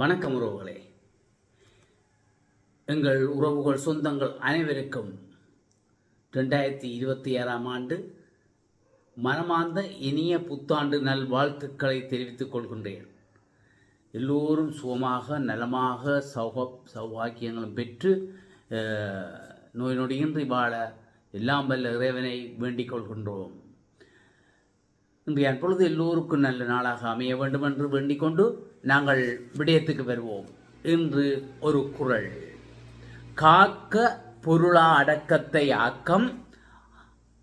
வணக்கம் உறவுகளே. எங்கள் உறவுகள் சொந்தங்கள் அனைவருக்கும் ரெண்டாயிரத்தி இருபத்தி ஏழாம் ஆண்டு மனமார்ந்த இனிய புத்தாண்டு நல்வாழ்த்துக்களை தெரிவித்துக் கொள்கின்றேன். எல்லோரும் சுகமாக நலமாக சௌக சௌபாக்கியங்களும் பெற்று நோய் நொடியின்றி வாழ எல்லாம் வல்ல இறைவனை வேண்டிக் கொள்கின்றோம். இன்றைய பொழுது எல்லோருக்கும் நல்ல நாளாக அமைய வேண்டும் என்று வேண்டிக் கொண்டு நாங்கள் விடயத்துக்கு வருவோம். இன்று ஒரு குறள் காக்க பொருளா அடக்கத்தை ஆக்கம்.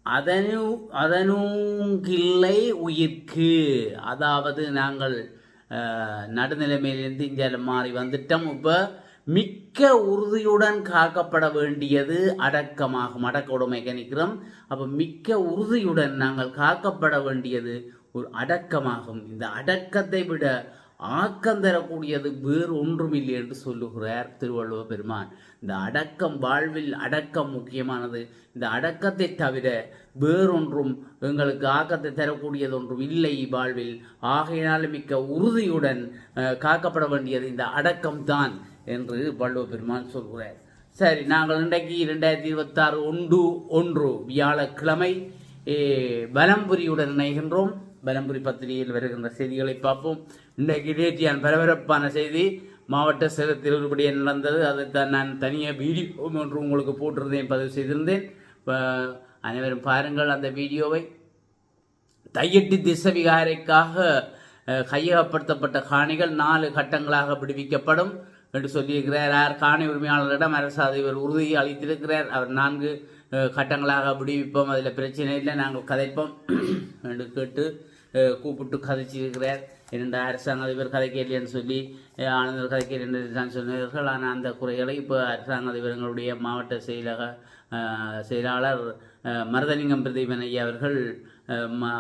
அதனு அதனுங்கில்லை உயிர்க்கு. அதாவது நாங்கள் நடுநிலைமையிலிருந்து இங்கே மாறி வந்துட்டோம். இப்போ மிக்க உறுதியுடன் காக்கப்பட வேண்டியது அடக்கமாகும். அடக்க உடமை நிற்கிறோம் அப்போ மிக்க உறுதியுடன் நாங்கள் காக்கப்பட வேண்டியது ஒரு அடக்கமாகும். இந்த அடக்கத்தை விட ஆக்கம் தரக்கூடியது வேறு ஒன்றும் இல்லை என்று சொல்லுகிறார் திருவள்ளுவ பெருமான். இந்த அடக்கம் வாழ்வில் அடக்கம் முக்கியமானது. இந்த அடக்கத்தை தவிர வேறொன்றும் எங்களுக்கு ஆக்கத்தை தரக்கூடியது ஒன்றும் இல்லை வாழ்வில். ஆகையினால் மிக்க உறுதியுடன் காக்கப்பட வேண்டியது இந்த அடக்கம்தான் என்று வள்ளுவ பெருமான் சொல்கிறார். சரி நாங்கள் இன்றைக்கு இரண்டாயிரத்தி இருபத்தாறு ஒன்று ஒன்று வியாழக்கிழமை பலம்புரியுடன் இணைகின்றோம். பலம்புரி பத்திரிகையில் வருகின்ற செய்திகளை பார்ப்போம். இன்றைக்கு நேற்றியான் பரபரப்பான செய்தி மாவட்ட சேலத்தில் ஒருபடியே நடந்தது. அதைத்தான் நான் தனியாக வீடியோ ஒன்று உங்களுக்கு போட்டிருந்தேன் பதிவு செய்திருந்தேன். அனைவரும் பாருங்கள் அந்த வீடியோவை. தையட்டி திசவிகாரைக்காக கையகப்படுத்தப்பட்ட காணிகள் நாலு கட்டங்களாக விடுவிக்கப்படும் என்று சொல்லியிருக்கிறார். யார் காணி உரிமையாளரிடம் அரசு அதிபர் உறுதி அளித்திருக்கிறார். அவர் நான்கு கட்டங்களாக விடுவிப்போம். அதில் பிரச்சனை இல்லை. நாங்கள் கதைப்போம். என்று கேட்டு கூப்பிட்டு கதைச்சிருக்கிறார் இரண்டு அரசாங்க அதிபர் கதைக்கலைன்னு சொல்லி ஆளுநர் ஆனந்தர் கதைக்கல் சொன்னார்கள் ஆனால் அந்த குறைகளை இப்போ அரசாங்க அதிபர்களுடைய மாவட்ட செயலக செயலாளர் மருதலிங்கம் பிரதீபன் ஐயா அவர்கள்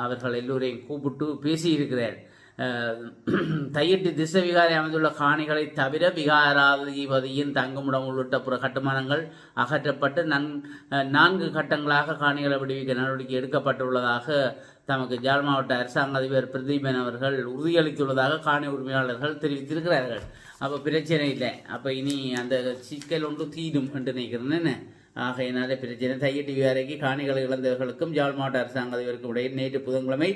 அவர்கள் எல்லோரையும் கூப்பிட்டு பேசியிருக்கிறார் தையிட்டு திசை விகாரை அமைந்துள்ள காணிகளை தவிர விகாராதிபதியின் தங்குமிடம் உள்ளிட்ட புற கட்டுமானங்கள் அகற்றப்பட்டு நன் நான்கு கட்டங்களாக காணிகளை விடுவிக்க நடவடிக்கை எடுக்கப்பட்டுள்ளதாக தமக்கு ஜாழ் மாவட்ட அரசாங்க அதிபர் பிரதீபன் அவர்கள் உறுதியளித்துள்ளதாக காணி உரிமையாளர்கள் தெரிவித்திருக்கிறார்கள். அப்போ பிரச்சனை இல்லை. அப்போ இனி அந்த சிக்கல் ஒன்று தீரும் என்று நினைக்கிறேன். என்ன? ஆகையினாலே பிரச்சனை தையட்டி விகாரைக்கு காணிகளை இழந்தவர்களுக்கும் ஜாழ் மாவட்ட அரசாங்க அதிபருக்கும் நேற்று புதன்கிழமை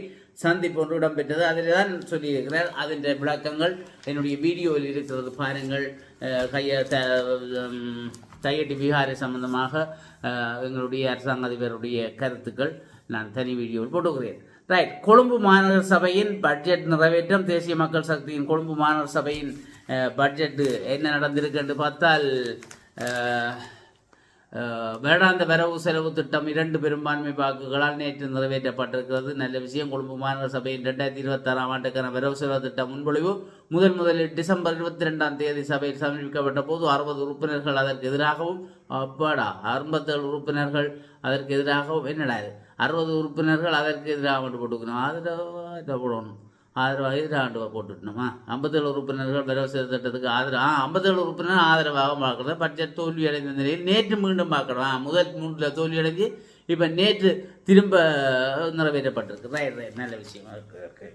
சந்திப்பு ஒன்று இடம்பெற்றது. அதில் தான் சொல்லியிருக்கிறார். அதன் விளக்கங்கள் என்னுடைய வீடியோவில் இருக்கிறது. பாருங்கள் கைய த தையட்டி விகாரை சம்பந்தமாக எங்களுடைய அரசாங்க அதிபருடைய கருத்துக்கள் நான் தனி வீடியோவில் போட்டுக்கிறேன். ரைட் கொழும்பு மாநகர சபையின் பட்ஜெட் நிறைவேற்றம் தேசிய மக்கள் சக்தியின் கொழும்பு மாநகர சபையின் பட்ஜெட்டு பட்ஜெட் என்ன நடந்திருக்குன்னு பார்த்தால் வேடாந்த வரவு செலவு திட்டம் இரண்டு பெரும்பான்மை வாக்குகளால் நேற்று நிறைவேற்றப்பட்டிருக்கிறது நல்ல விஷயம் கொழும்பு மாநகர சபையின் ரெண்டாயிரத்தி இருபத்தாறாம் ஆண்டுக்கான வரவு செலவு திட்டம் முன்மொழிவு முதன் முதலில் டிசம்பர் இருபத்தி ரெண்டாம் தேதி சபையில் சமர்ப்பிக்கப்பட்ட போது அறுபது உறுப்பினர்கள் அதற்கு எதிராகவும் அப்பாடா அறுபத்தேழு உறுப்பினர்கள் அதற்கு எதிராகவும் என்னடா அறுபது உறுப்பினர்கள் அதற்கு எதிராக மட்டும் போட்டுக்கணும் அதில் போடணும் ஆதரவாக எதிராக போட்டுட்டணுமா ஐம்பத்தேழு உறுப்பினர்கள் வரவு செய்த திட்டத்துக்கு ஆதரவு. ஆ ஐம்பத்தேழு உறுப்பினர் ஆதரவாக பார்க்குறது. பட்ஜெட் தோல்வி அடைந்த நிலையில் நேற்று மீண்டும் பார்க்கணும் ஆ, முதல் மூன்றில் தோல்வி அடைஞ்சு இப்போ நேற்று திரும்ப நிறைவேற்றப்பட்டிருக்கு. ரைட் ரைட் நல்ல விஷயமா இருக்கு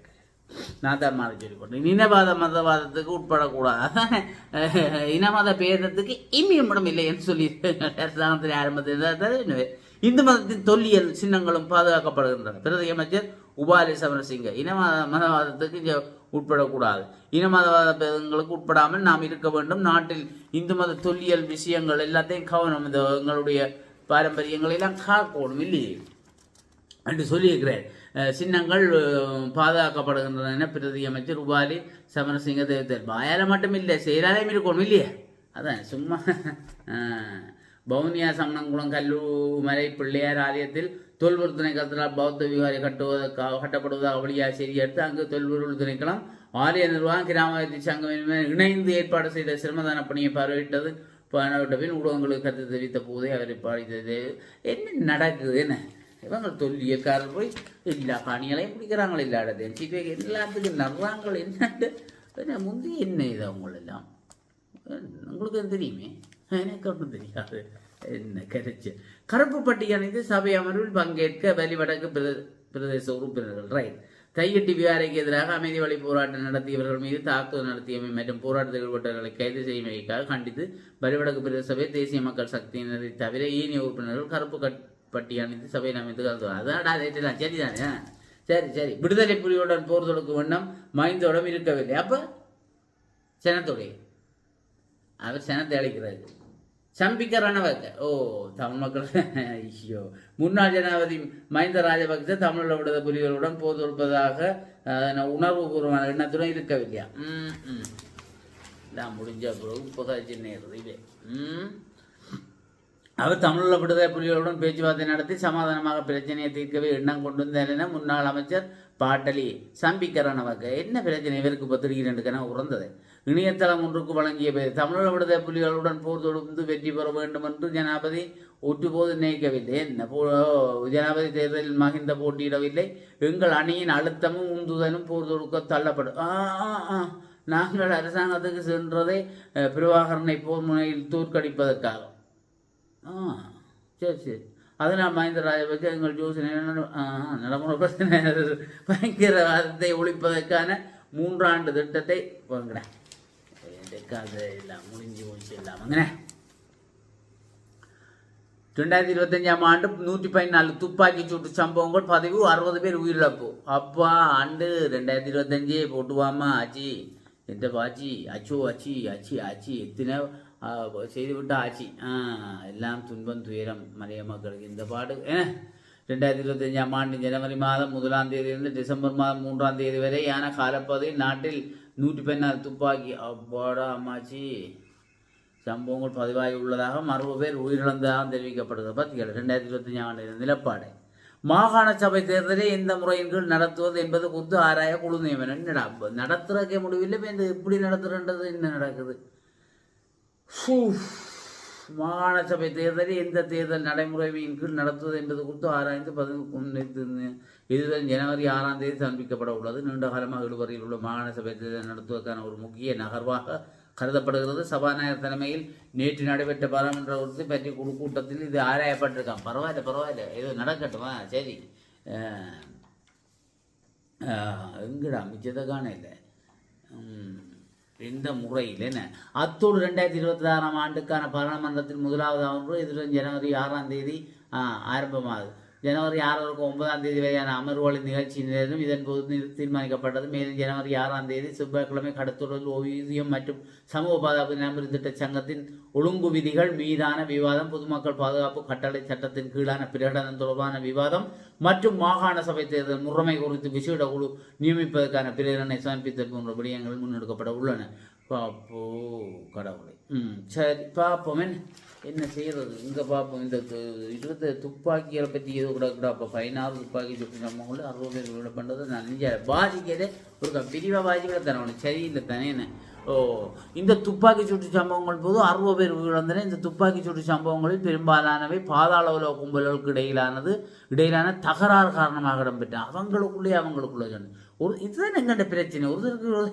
நான் தான் மாதிரி சொல்லி போட்டேன் இனவாத மதவாதத்துக்கு உட்படக்கூடாது. இனவாத பேதத்துக்கு இம்மியமிடம் இல்லை என்று சொல்லி அரசாங்கத்தில் ஆரம்பத்தில் இந்து மதத்தின் தொல்லியல் சின்னங்களும் பாதுகாக்கப்படுகின்றன. பிரதி அமைச்சர் உபாலி சமரசிங்க இனமத மதவாதத்துக்கு உட்படக்கூடாது. இனமதவாத பேதங்களுக்கு உட்படாமல் நாம் இருக்க வேண்டும். நாட்டில் இந்து மத தொல்லியல் விஷயங்கள் எல்லாத்தையும் கவனம் இந்த எங்களுடைய பாரம்பரியங்களை எல்லாம் காக்கணும் இல்லையே? என்று சொல்லியிருக்கிறேன் சின்னங்கள் பாதுகாக்கப்படுகின்றன என பிரதி அமைச்சர் உபாலி சமரசிங்க தெரிவித்தார். வாயால மட்டும் இல்லை செயலாலையும் இருக்கணும் இல்லையே? அதான் சும்மா அஹ், பவுனியா சமணங்குளம் கல்லூமலை பிள்ளையார் ஆலயத்தில் தொல்பொருள் திணைக்களத்தினால் பௌத்த விகாரி கட்டுவதற்காக கட்டப்படுவதாக வழியாக செய்தி எடுத்து அங்கு தொல்பொருள் திணைக்களம் ஆலய நிர்வாகம் கிராமத்தி சங்கம் இணைந்து ஏற்பாடு செய்த சிரமதான பணியை பார்வையிட்டது. பார்வையிட்ட பின் ஊடகங்களுக்கு கருத்து தெரிவித்த போதே அவர் பாடித்தது என்ன நடக்குது என்ன? இவங்க தொல்லியக்காரர் போய் எல்லா பணிகளையும் பிடிக்கிறாங்களே எல்லா இடத்தையும் சீக்கிர எல்லாத்துக்கும் நடுறாங்கள் என்னட்டு என்ன முந்தி என்ன இது அவங்களெல்லாம்? உங்களுக்கு தெரியுமே? எனக்கு ஒன்றும் தெரியாது. என்ன கரைச்சு கருப்பு பட்டி அணிந்து சபை அமர்வில் பங்கேற்க வெளிவடக்கு பிரதேச உறுப்பினர்கள் ரைட் தையட்டி விகாரைக்கு எதிராக அமைதி வழி போராட்டம் நடத்தியவர்கள் மீது தாக்குதல் நடத்தியமை மற்றும் போராட்டத்தில் ஈடுபட்டவர்களை கைது செய்யமைக்காக கண்டித்து வலிவடக்கு பிரதேச சபை தேசிய மக்கள் சக்தியினரை தவிர ஈனிய உறுப்பினர்கள் கருப்பு கட் பட்டி அணிந்து சபையில் அமைத்து கலந்து அதான்டா ரேட்டெல்லாம் சரிதானே? சரி சரி. விடுதலை புலியுடன் போர் தொடுக்கும் வண்ணம் மைந்தோடம் இருக்கவில்லை. அப்போ? செனத்தோடைய. அவர் சனத்தை அழைக்கிறாரு. சம்பிக்க ரணவக்க ஓ தமிழ் மக்கள் ஐயோ. முன்னாள் ஜனாதிபதி மஹிந்த ராஜபக்ச தமிழில் விடுத புலிகளுடன் போர் உணர்வுபூர்வமான எண்ணத்துடன் இருக்கவில்லையா? ம் ம். நான் முடிஞ்ச பிறகு புகழ்ச்சி நேரம் ம். அவர் தமிழில் விடுதலை புலிகளுடன் பேச்சுவார்த்தை நடத்தி சமாதானமாக பிரச்சனையை தீர்க்கவே எண்ணம் கொண்டு வந்தார் என முன்னாள் அமைச்சர் பாட்டலி சம்பிக்கரணவக என்ன பிரச்சனை இவருக்கு பத்திரிகை ரெண்டு உறந்தது? இணையதளம் ஒன்றுக்கு வழங்கிய பேர் தமிழீழ விடுதலை புலிகளுடன் போர் தொடுத்து வெற்றி பெற வேண்டும் என்று ஜனாபதி ஒற்றுபோது நினைக்கவில்லை. என்ன போ ஜனாபதி தேர்தலில் மகிந்த போட்டியிடவில்லை. எங்கள் அணியின் அழுத்தமும் உந்துதலும் போர் தொடுக்க தள்ளப்படும் நாங்கள் அரசாங்கத்துக்கு சென்றதை பிரபாகரனை போர் முனையில் தோற்கடிப்பதற்காக. ஆ சரி சரி. அதனால் மஹிந்த ராஜபக்சே எங்கள் யோசனை நடைமுறை பிரச்சனை பயங்கரவாதத்தை ஒழிப்பதற்கான மூன்றாண்டு திட்டத்தை வாங்கினேன் கதை எல்லாம் முடிஞ்சு போச்சு எல்லாம். வாங்கினேன் ரெண்டாயிரத்தி இருபத்தஞ்சாம் ஆண்டு நூற்றி பதினாலு துப்பாக்கி சூட்டு சம்பவங்கள் பதிவு அறுபது பேர் உயிரிழப்பு. அப்பா ஆண்டு ரெண்டாயிரத்தி இருபத்தஞ்சே போட்டுவாமா ஆச்சி. எந்த பாச்சி? அச்சோ ஆச்சி ஆச்சி ஆச்சி. எத்தனை ஆ, செய்து விட்டா ஆச்சி. ஆ எல்லாம் துன்பம் துயரம் மலைய மக்களுக்கு இந்த பாடு ரெண்டாயிரத்தி இருபத்தஞ்சாம் ஆண்டு ஜனவரி மாதம் முதலாம் தேதியிலிருந்து டிசம்பர் மாதம் மூன்றாம் தேதி வரையான காலப்பகுதியில் நாட்டில் நூற்றி பதினாறு துப்பாக்கி. அப்பாடா அம்மாச்சி. சம்பவங்கள் பதிவாகி உள்ளதாக அறுபது பேர் உயிரிழந்ததாக தெரிவிக்கப்படுகிறது. பார்த்தீங்களா ரெண்டாயிரத்தி இருபத்தஞ்சாம் ஆண்டு நிலப்பாடு. மாகாண சபை தேர்தலை எந்த முறையின் கீழ் நடத்துவது என்பது குத்து ஆராய குழு நியமனம். நடத்துறக்க முடியவில்லை இப்போ இந்த எப்படி நடத்துறன்றது என்ன நடக்குது? மாகாண சபை தேர்தலை எந்த தேர்தல் நடைமுறையின் கீழ் நடத்துவது என்பது குறித்து ஆராய்ந்து பதிவு இதுதான் ஜனவரி ஆறாம் தேதி சமர்ப்பிக்கப்பட உள்ளது. நீண்ட காலமாக இழுவரையில் உள்ள மாகாண சபை தேர்தல் நடத்துவதற்கான ஒரு முக்கிய நகர்வாக கருதப்படுகிறது. சபாநாயகர் தலைமையில் நேற்று நடைபெற்ற பாராளுமன்ற உறுதி பற்றி குழு கூட்டத்தில் இது ஆராயப்பட்டிருக்கான் பரவாயில்ல பரவாயில்ல. ஏதோ நடக்கட்டுமா? சரி. எங்கடா? மிச்சத்தை காண இல்லை இந்த முறையில் என்ன? அத்தோடு ரெண்டாயிரத்தி இருபத்தி ஆறாம் ஆண்டுக்கான பாராளுமன்றத்தின் முதலாவது அமர்வு எதிரும் ஜனவரி ஆறாம் தேதி ஆரம்பமாகுது. ஜனவரி ஆறாருக்கு ஒன்பதாம் தேதி வரையான அமர்வுகளின் நிகழ்ச்சி நேரம் இதன் போது தீர்மானிக்கப்பட்டது. மேலும் ஜனவரி ஆறாம் தேதி செவ்வாய்க்கிழமை கடத்தொடர் ஓய்வூதியம் மற்றும் சமூக பாதுகாப்பு நம்பர் திட்ட சங்கத்தின் ஒழுங்கு விதிகள் மீதான விவாதம் பொதுமக்கள் பாதுகாப்பு கட்டளை சட்டத்தின் கீழான பிரகடனம் தொடர்பான விவாதம் மற்றும் மாகாண சபை தேர்தல் முறைமை குறித்து விசேட குழு நியமிப்பதற்கான பிரேரணை சமர்ப்பித்தல் போன்ற விடயங்கள் முன்னெடுக்கப்பட உள்ளன. பாப்போ கடவுளை. ம் சரி பார்ப்போம் என்ன செய்கிறது இங்கே பார்ப்போம் இந்த து- துப்பாக்கிகளை பற்றி ஏதோ கூட கூட அப்போ பதினாறு துப்பாக்கி சுட்டு சம்பவங்கள் அறுபது பேர் விட பண்ணுறது நான் நினைச்ச பாதிக்கிறதே ஒரு பிரிவாக பாதிக்கிற தரணும் சரியில்லை தானே என்ன? ஓ இந்த துப்பாக்கி சூட்டு சம்பவங்கள் போது அறுபது பேர் உயிரிழந்தன இந்த துப்பாக்கி சூட்டு சம்பவங்களில் பெரும்பாலானவை பாதாள உலக கும்பல்களுக்கு இடையிலானது இடையிலான தகராறு காரணமாக இடம்பெற்ற அவங்களுக்குள்ளே அவங்களுக்குள்ளே சொன்னேன். ஒரு இதுதான் எங்கண்ட பிரச்சனை. ஒருத்தருக்கு ஒரு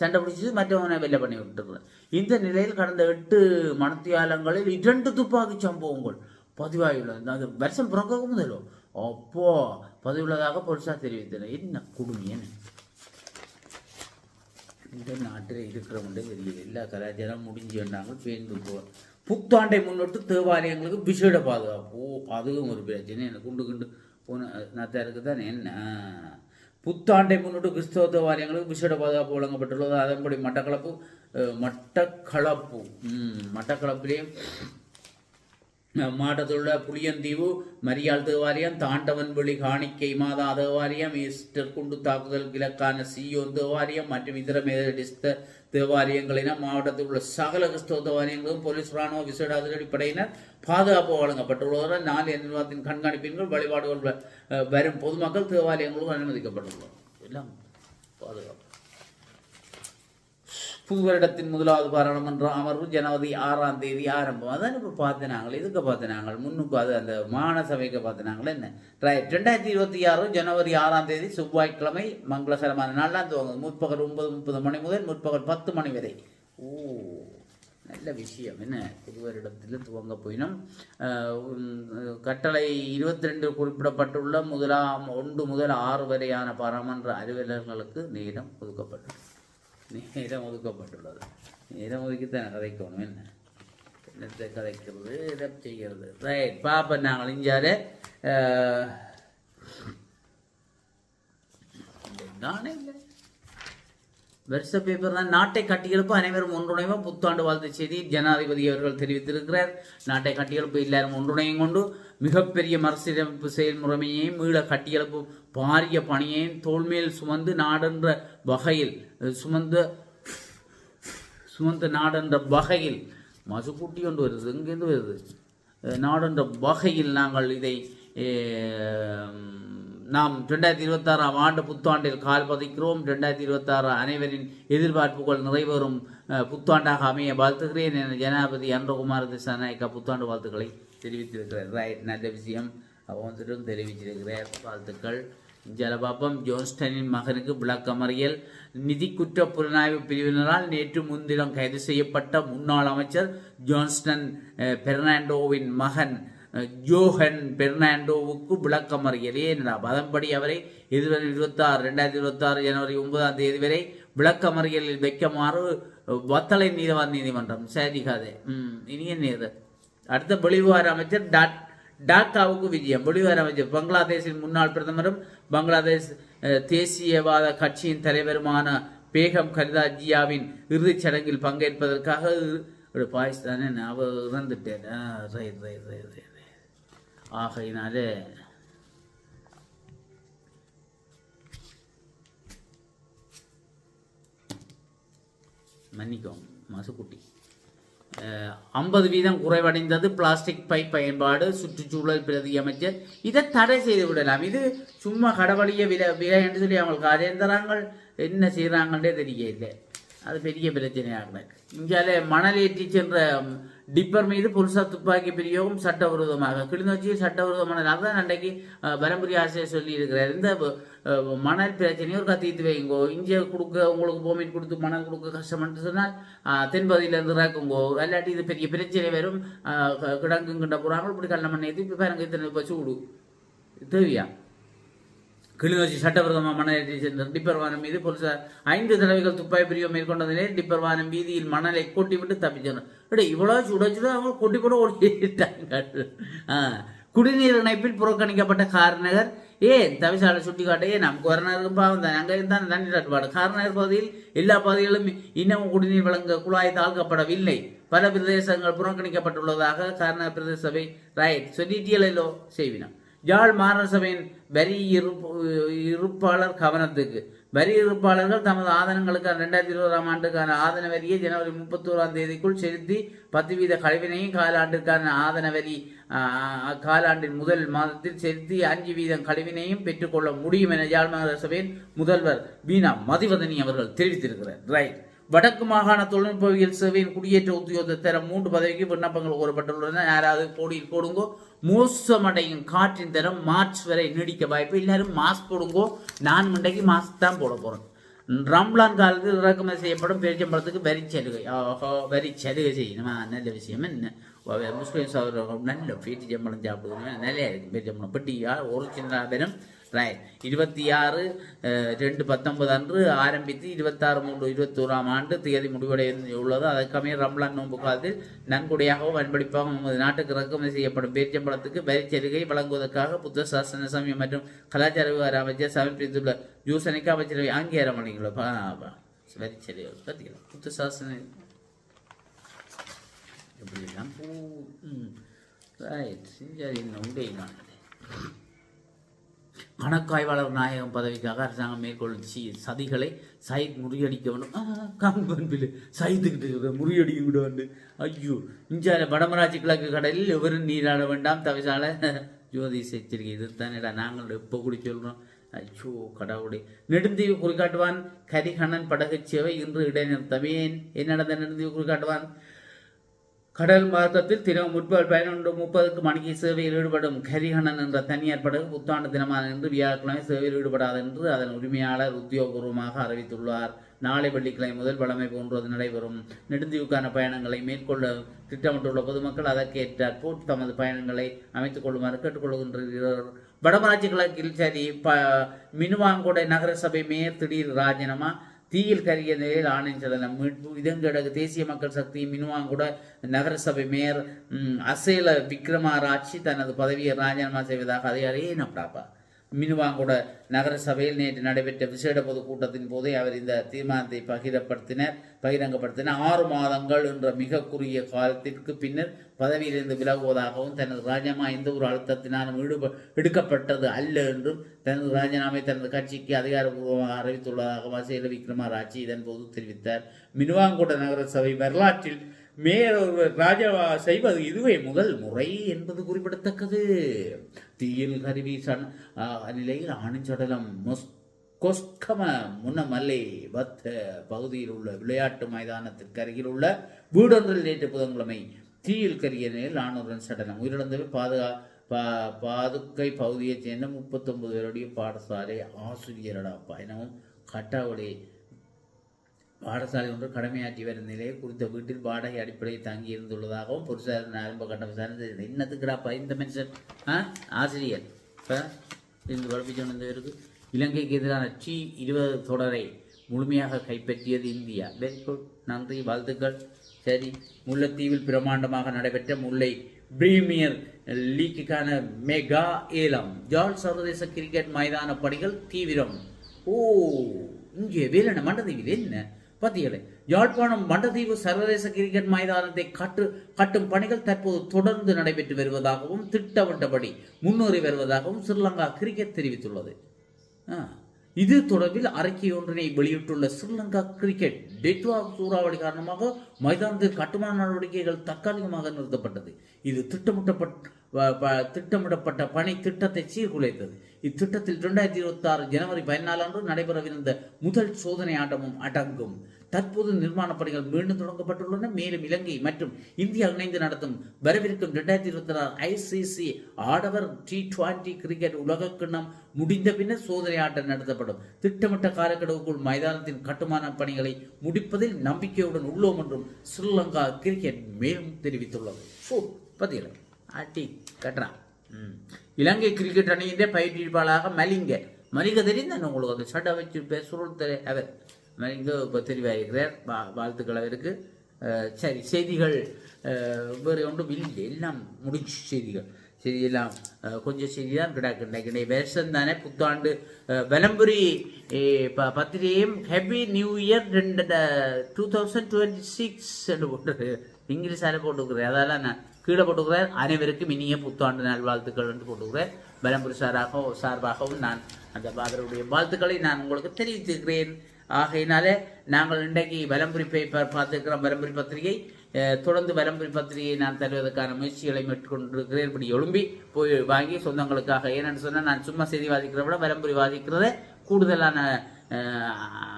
சண்டை பிடிச்சி மற்றவனை வெளில பண்ணி விட்டுருக்குறேன் இந்த நிலையில் கடந்த எட்டு மணத்தியாலங்களில் இரண்டு துப்பாக்கி சம்பவங்கள் பதிவாகியுள்ளது. அது வருஷம் பிறக்க முதலோ. அப்போ பதிவுள்ளதாக போலீசார் தெரிவித்தனர். என்ன கொடுமையன்னு இந்த நாட்டில் இருக்கிறவங்க தெரியல எல்லா கலாச்சாரம் முடிஞ்சு வேண்டாங்க பேர்ந்து போ புத்தாண்டை முன்னிட்டு தேவாலயங்களுக்கு விசேட பாதுகாப்பு. அதுவும் ஒரு பிரச்சனை. எனக்கு குண்டு குண்டு போன நத்தா தான் என்ன? புத்தாண்டை முன்னிட்டு கிறிஸ்தவ தேவாலயங்களுக்கு விசேட பாதுகாப்பு வழங்கப்பட்டுள்ளது. அதன்படி மட்டக்களப்பு மட்டக்களப்பு ம், மட்டக்களப்பிலேயும் மாடதுள்ள புளியந்தீவு மரியாள் தேவாலயம் தாண்டவன்வெளி காணிக்கை மாதா தேவாலயம் ஈஸ்டர் குண்டு தாக்குதல் கிழக்கான சியோன் தேவாலயம் மற்றும் இதர மேதடிஸ்த தேவாலயங்கள் மாவட்டத்தில் உள்ள சகல கிறிஸ்தவ தேவாலயங்களும் போலீஸ் ராணுவ விசேட அதிரடிப்படையினர் பாதுகாப்பு வழங்கப்பட்டுள்ளதுடன் நாலு நிர்வாகத்தின் கண்காணிப்பின் வழிபாடுகள் வரும் பொதுமக்கள் தேவாலயங்களும் அனுமதிக்கப்பட்டுள்ளது எல்லாம் பாதுகாப்பு. புதுவரிடத்தின் முதலாவது பாராளுமன்ற அமர்வு ஜனவரி ஆறாம் தேதி ஆரம்பம். அதான் இப்போ பார்த்து நாங்கள் இதுக்கு பார்த்து நாங்கள் முன்னுக்கு அது அந்த மாகாண சபைக்கு பார்த்து நாங்கள் என்ன? ரைட் ரெண்டாயிரத்தி இருபத்தி ஆறு ஜனவரி ஆறாம் தேதி செவ்வாய்க்கிழமை மங்களகரமான நாள்லாம் துவங்குது. முற்பகல் ஒன்பது முப்பது மணி முதல் முற்பகல் பத்து மணி வரை. ஓ நல்ல விஷயம். என்ன? புதுவரிடத்தில் துவங்க போயினும். கட்டளை இருபத்தி ரெண்டு குறிப்பிடப்பட்டுள்ள முதலாம் ஒன்று முதல் ஆறு வரையான பாராளுமன்ற அலுவலர்களுக்கு நேரம் ஒதுக்கப்பட்டுள்ளது நேரம் ஒதுக்கப்பட்டுள்ளது நேரம் ஒதுக்கித்தான் கதைக்கணும் என்ன என்னத்தை கதைக்கிறது இதை செய்கிறது ரைட் பாப்பா நாங்கள் இஞ்சாரு நானே இல்லை வருஷ பேப்பர் தான் நாட்டை கட்டியெழுப்பு அனைவரும் ஒன்றுணைவும் புத்தாண்டு வாழ்த்து செய்தி ஜனாதிபதி அவர்கள் தெரிவித்திருக்கிறார் நாட்டை கட்டியெழுப்பு எல்லாரும் ஒன்றுணையும் கொண்டு மிகப்பெரிய மறுசீரமைப்பு செயல்முறையையும் மீள கட்டியெழுப்பு பாரிய பணியையும் தோல்மேல் சுமந்து நாடென்ற வகையில் சுமந்த சுமந்த நாடென்ற வகையில் மசுக்குட்டி கொண்டு வருது எங்கேருந்து வருது? நாடென்ற வகையில் நாங்கள் இதை நாம் ரெண்டாயிரத்தி இருபத்தாறாம் ஆண்டு புத்தாண்டில் கால் பதிக்கிறோம். ரெண்டாயிரத்தி இருபத்தாறு அனைவரின் எதிர்பார்ப்புகள் நிறைவேறும் புத்தாண்டாக அமைய வாழ்த்துகிறேன் என ஜனாதிபதி அன்றகுமார் திசாநாயக்கா புத்தாண்டு வாழ்த்துக்களை தெரிவித்திருக்கிறார். ரைட் நல்ல விஷயம். அவங்களும் தெரிவிச்சிருக்கிறார் வாழ்த்துக்கள். ஜலபாபம் ஜோன்ஸ்டனின் மகனுக்கு விளக்கமறியல். நிதி குற்ற புலனாய்வு பிரிவினரால் நேற்று முன்தினம் கைது செய்யப்பட்ட முன்னாள் அமைச்சர் ஜோன்ஸ்டன் பெர்னாண்டோவின் மகன் ஜோஹன் பெர்னாண்டோவுக்கு விளக்கமறியல். ஏனென்றா அதன்படி அவரை எதிர்வரும் இருபத்தாறு ரெண்டாயிரத்தி இருபத்தாறு ஜனவரி ஒன்பதாம் தேதி வரை விளக்கமறியலில் வைக்குமாறு வத்தளை நீதவான் நீதிமன்றம் சரி இனிய ம் அடுத்த பொலிவார் அமைச்சர் டாட் டாக்காவுக்கு விஜயம். பொலிவார் அமைச்சர் பங்களாதேஷின் முன்னாள் பிரதமரும் பங்களாதேஷ் தேசியவாத கட்சியின் தலைவருமான பேகம் கரிதா ஜியாவின் இறுதிச் சடங்கில் பங்கேற்பதற்காக ஒரு பாகிஸ்தானே அவர் இறந்துட்டேன். Right right right right right. ஆகையினாலே மன்னிக்கும் மசுக்குட்டி. ஐம்பது வீதம் குறைவடைந்தது பிளாஸ்டிக் பை பயன்பாடு சுற்றுச்சூழல் பிரதி அமைச்சர். இதை தடை செய்து விடலாம். இது சும்மா கடவுளிய விலை விலை என்று சொல்லி அவங்க காரியந்தராங்கள் என்ன செய்கிறாங்கன்றே தெரியல அது பெரிய பிரச்சனையாக இங்கால மணல் ஏற்றி சென்ற டிப்பர் மீது புதுசாக துப்பாக்கி பிரியோகம் சட்டவிரோதமாக. கிளிநொச்சி சட்டவிரோத மணல். அதான் அன்றைக்கு பரம்புரி ஆசிரியர் சொல்லி இருக்கிறார் இந்த மணல் பிரச்சனையை ஒரு கத்திட்டு வைங்கோ இங்கே கொடுக்க உங்களுக்கு போமிட் கொடுத்து மணல் கொடுக்க கஷ்டம்னு சொன்னால் தென்பகுதியிலேருந்து இறக்குங்கோ. இல்லாட்டி இது பெரிய பிரச்சனை வரும். கிடங்குங்கிட்ட க- கிடங்கு போகிறாங்க இப்படி கல்ல மண்ணை ஏற்றி இப்போ பாருங்க இத்தனை இப்போ சூடு. தேவையா? கிளிநொச்சி சட்டவிரோதமாக மணலேற்றி சென்ற டிப்பர் வானம் மீது போலீசார் ஐந்து தடவைகள் துப்பாக்கி பிரிவு நிலையில் டிப்பர் வானம் வீதியில் மணலை கொட்டி விட்டு தப்பிச்சனர் இட இவ்வளோ சுட சுட அவங்க கொட்டி போட ஓடிட்டாங்க. குடிநீர் இணைப்பில் புறக்கணிக்கப்பட்ட கார்நகர். ஏன்? தவிசாலை சுட்டி காட்ட ஏன்? நமக்கு வரநகருக்கும் பாவம் தான். அங்கே இருந்தால் தண்ணி தட்டுப்பாடு. கார்நகர் பகுதியில் எல்லா பகுதிகளும் இன்னமும் குடிநீர் வழங்க குழாய் தாழ்க்கப்படவில்லை. பல பிரதேசங்கள் புறக்கணிக்கப்பட்டுள்ளதாக கார்நகர் பிரதேச சபை ராயத் சொல்லிட்டியலோ செய்வினம் யாழ் மாநகரசபையின் வரி இருப்பு இருப்பாளர் கவனத்துக்கு. வரி இருப்பாளர்கள் தமது ஆதனங்களுக்கான ரெண்டாயிரத்தி இருபதாம் ஆண்டுக்கான ஆதன வரியை ஜனவரி முப்பத்தோராம் தேதிக்குள் செலுத்தி பத்து வீத கழிவினையும் காலாண்டுக்கான ஆதன வரி காலாண்டின் முதல் மாதத்தில் செலுத்தி அஞ்சு வீதம் கழிவினையும் பெற்றுக்கொள்ள முடியும் என யாழ் மாநகர சபையின் முதல்வர் வீணா மதிவதனி அவர்கள் தெரிவித்திருக்கிறார். ரைட். வடக்கு மாகாண தொழில்நுட்பவியல் சேவையின் குடியேற்ற உத்தியோகத்தை தர மூன்று பதவிக்கு விண்ணப்பங்கள் கோரப்பட்டுள்ளன. யாராவது போடியில் போடுங்கோ. மோசமடையும் காற்றின் தரம் மார்ச் வரை நீடிக்க வாய்ப்பு. எல்லாரும் மாஸ்க் போடுங்கோ. நான் மண்டைக்கு மாஸ்க் தான் போட போறேன். ரம்லான் காலத்தில் இறக்குமதி செய்யப்படும் பேரிச்சம்பழத்துக்கு வரி சலுகை. ஓஹோ வரி சலுகை செய்யணுமா? நல்ல விஷயம் என்ன? முஸ்லீம் முஸ்லிம் சகோதரர்கள் நல்ல பேரிச்சம்பழம் சாப்பிடுவாங்க நிறைய இருக்கு. பேரிச்சம்பழம் பெட்டியா ஒரு சின்ன பேரும் ரைட் இருபத்தி ஆறு ரெண்டு பத்தொன்பது அன்று ஆரம்பித்து இருபத்தாறு மூன்று இருபத்தோராம் ஆண்டு தேதி முடிவடைய உள்ளது அதற்கமே ரம்லான் நோன்பு காலத்தில் நன்கொடையாகவும் அன்பளிப்பாகவும் நமது நாட்டுக்கு இறக்குமதி செய்யப்படும் பேரிச்சம்பழத்துக்கு வரிச்சலுகை வழங்குவதற்காக புத்த சாசன சமயம் மற்றும் கலாச்சார விவகார அமைச்சர் சமர்ப்பித்துள்ள யூசனைக்கு அமைச்சரவை அங்கீகாரம் அளிங்களா வரிச்சலுகை பார்த்தீங்களா புத்த சாசன எப்படி ரைட் சரி என்ன நான் கணக்காய்வாளர் நாயகம் பதவிக்காக அரசாங்கம் மேற்கொள்ளும் சி சதிகளை சயித் முறியடிக்க வேண்டும் காம்பன்பில் சயித்துக்கிட்டு முறியடிக்க விடுவாண்டு ஐயோ இஞ்சால வடமராட்சி கிழக்கு கடலில் எவரும் நீராட வேண்டாம் தவிசால. ஜோதி எச்சரிக்கை இது தானேடா நாங்கள் எப்போ கூடி சொல்கிறோம் ஐயோ கடவுளே. நெடுந்தீவு குறிக்காட்டுவான் கரிகண்ணன் படகு சேவை இன்று இடைநிறுத்தவேன். என்ன நடந்த நெடுந்தீவு குறிக்காட்டுவான் கடல் மார்க்கத்தில் தினம் முற்பகல் பதினொன்று முப்பதுக்கு மணிக்கு சேவையில் ஈடுபடும் கரிகணன் என்ற தனியார் படகு புத்தாண்டு தினமான இன்று வியாழக்கிழமை சேவையில் ஈடுபடாது என்று அதன் உரிமையாளர் உத்தியோகபூர்வமாக அறிவித்துள்ளார். நாளை வெள்ளிக்கிழமை முதல் வளமை போன்றது நடைபெறும். நெடுந்தீவுக்கான பயணங்களை மேற்கொள்ள திட்டமிட்டுள்ள பொதுமக்கள் அதற்கேற்றாற்போல் தமது பயணங்களை அமைத்துக் கொள்ளுமாறு கேட்டுக்கொள்கின்றனர். வடமராட்சி கிழக்கில் சரி ப மினுவாங்கொடை நகரசபை மேயர் திடீர் ராஜினாமா தீயில் கரிய நிலையில் ஆணைச்சலனம் மீட்பு. இதங்கடகு தேசிய மக்கள் சக்தி மினுவாங்கூட நகரசபை மேயர் அசேல விக்ரமாராட்சி தனது பதவியை ராஜினாமா செய்வதாக அதை அறியினப்படாப்பா மினுவாங்குட நகர சபையில் நேற்று நடைபெற்ற விசேட பொதுக்கூட்டத்தின் போதே அவர் இந்த தீர்மானத்தை பகிரப்படுத்தினர் பகிரங்கப்படுத்தினர். ஆறு மாதங்கள் என்ற மிக குறுகிய காலத்திற்கு பின்னர் பதவியிலிருந்து விலகுவதாகவும் தனது ராஜினாமா எந்த ஒரு அழுத்தத்தினாலும் ஈடுப எடுக்கப்பட்டது அல்ல என்றும் தனது ராஜினாமை தனது கட்சிக்கு அதிகாரப்பூர்வமாக அறிவித்துள்ளதாக வசேல விக்ரமராட்சி இதன் போது தெரிவித்தார். மினுவாங்குட நகர சபை வரலாற்றில் மேலொருவர் ராஜா செய்வது இதுவே முதல் முறை என்பது குறிப்பிடத்தக்கது. தீயில் கருவி சன் நிலையில் ஆணிச்சடலம் மொஸ் கொஸ்கம முன்னமல்லை பத்த பகுதியில் உள்ள விளையாட்டு மைதானத்திற்கு அருகில் உள்ள வீடொன்றில் நேற்று புதன்கிழமை தீயில் கரிய நிலையில் ஆணுடன் சடலம் உயிரிழந்தவர் பாதுகா பா பாதுகை பகுதியைச் சேர்ந்த முப்பத்தொன்பது பேருடைய பாடசாலை ஆசிரியரடா பயணமும் கட்டாவளி பாடசாலை ஒன்று கடமையாற்றி வரும் நிலையை குறித்த வீட்டில் வாடகை அடிப்படையில் தங்கி இருந்துள்ளதாகவும் பொருசாரின் ஆரம்ப கட்ட விசாரணை என்னத்துக்குடாப்பா இந்த மனுஷன்? ஆ? ஆசிரியர். இப்போ இருந்து படிப்பிச்சு இருக்கு இலங்கைக்கு எதிரான டி இருபது தொடரை முழுமையாக கைப்பற்றியது இந்தியா. வெரி குட் நன்றி. வாழ்த்துக்கள். சரி. முல்லைத்தீவில் பிரமாண்டமாக நடைபெற்ற முல்லை பிரீமியர் லீக்குக்கான மெகா ஏலம். ஜால் சர்வதேச கிரிக்கெட் மைதான பணிகள் தீவிரம். ஓ இங்கே வேலன மண்டதீவில் என்ன? பத்தியலை யாழ்ப்பாணம் மண்டதீவு சர்வதேச கிரிக்கெட் மைதானத்தை கட்டு கட்டும் பணிகள் தற்போது தொடர்ந்து நடைபெற்று வருவதாகவும் திட்டமிட்டபடி முன்னேறி வருவதாகவும் ஸ்ரீலங்கா கிரிக்கெட் தெரிவித்துள்ளது. இது தொடர்பில் அறிக்கை ஒன்றினை வெளியிட்டுள்ள ஸ்ரீலங்கா கிரிக்கெட் டெட்வா சூறாவளி காரணமாக மைதானத்தில் கட்டுமான நடவடிக்கைகள் தற்காலிகமாக நிறுத்தப்பட்டது. இது திட்டமிட்டப்பட்ட ப- திட்டமிடப்பட்ட பணி திட்டத்தை சீர்குலைத்தது. இத்திட்டத்தில் இரண்டாயிரத்தி இருபத்தி ஆறு ஜனவரி பதினாலு அன்று நடைபெறவிருந்த முதல் சோதனை ஆட்டமும் அடங்கும். தற்போது நிர்மாணப் பணிகள் மீண்டும் தொடங்கப்பட்டுள்ளன. மேலும் இலங்கை மற்றும் இந்தியா இணைந்து நடத்தும் வரவிருக்கும் இரண்டாயிரத்தி இருபத்தி ஆறு ஐசிசி ஆடவர் டி டுவெண்டி கிரிக்கெட் உலகக்கிண்ணம் முடிந்த பின்னர் சோதனை ஆட்டம் நடத்தப்படும். திட்டமிட்ட காலக்கெடுவுக்குள் மைதானத்தின் கட்டுமான பணிகளை முடிப்பதில் நம்பிக்கையுடன் உள்ளோம் என்றும் ஸ்ரீலங்கா கிரிக்கெட் மேலும் தெரிவித்துள்ளது. ஸோ பார்த்தீங்களா கட்டுறான் ம். இலங்கை கிரிக்கெட் அணியின் பயிற்சியாளராக மலிங்க. மலிங்க தெரியும் உங்களுக்கு? அந்த சட்டை வச்சு பேசுறது தெரிய அவர் மலிங்க இப்போ தெரிவாயிருக்கிறார் வா வாழ்த்துக்கள் அவருக்கு. சரி செய்திகள் வேறு ஒன்றும் இல்லை. எல்லாம் முடிஞ்சு செய்திகள். செய்தியெல்லாம் கொஞ்சம் செய்தி தான் கிடக்கு. வருஷம் தானே புத்தாண்டு. அஹ், வலம்புரி ப- பத்திரிகையும் ஹெப்பி நியூ இயர் ரெண்டு டூ தௌசண்ட் டுவெண்ட்டி சிக்ஸ் போட்டு இங்கிலீஷால போட்டுக்கிறேன் அதெல்லாம் நான் கீழே போட்டுக்கிறேன். அனைவருக்கும் இனிய புத்தாண்டு நாள் வாழ்த்துக்கள் என்று போட்டுக்கிறேன். பலம்புரி சாராகவும் சார்பாகவும் நான் அந்த அவருடைய வாழ்த்துக்களை நான் உங்களுக்கு தெரிவித்திருக்கிறேன். ஆகையினாலே நாங்கள் இன்றைக்கு வலம்புரி பேப்பர் பார்த்துருக்கிறோம். வலம்புரி பத்திரிகை தொடர்ந்து வலம்புரி பத்திரிகையை நான் தருவதற்கான முயற்சிகளை மேற்கொண்டிருக்கிறேன். இப்படி எழும்பி போய் வாங்கி சொந்தங்களுக்காக. ஏன்னு சொன்னால் நான் சும்மா செய்தி வாதிக்கிறத விட வலம்புரி வாதிக்கிறத கூடுதலான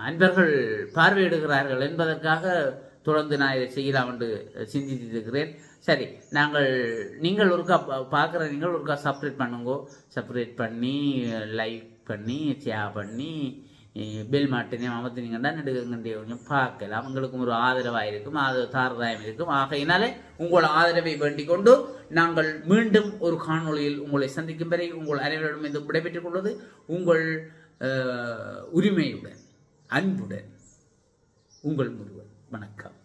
அன்பர்கள் பார்வையிடுகிறார்கள் என்பதற்காக தொடர்ந்து நான் இதை செய்யலாம் என்று சிந்தித்திருக்கிறேன். சரி நாங்கள் நீங்கள் ஒருக்கா பா- பார்க்குற நீங்கள் ஒருக்கா செப்பரேட் பண்ணுங்கோ. செப்பரேட் பண்ணி லைக் பண்ணி ஷேர் பண்ணி பெல் மாட்டினே அமர்த்தினீங்கன்னா நெடுங்கண்டிய கொஞ்சம் பார்க்கலாம். உங்களுக்கும் ஒரு ஆதரவாக இருக்கும் ஆதரவு தாரதாயம் இருக்கும் ஆகையினாலே உங்கள் ஆதரவை வேண்டிக் கொண்டு நாங்கள் மீண்டும் ஒரு காணொளியில் உங்களை சந்திக்கும் வரை உங்கள் அனைவரிடம் இது விடைபெற்றுக் கொள்வது உங்கள் உரிமையுடன் அன்புடன். உங்கள் முருகன். வணக்கம்.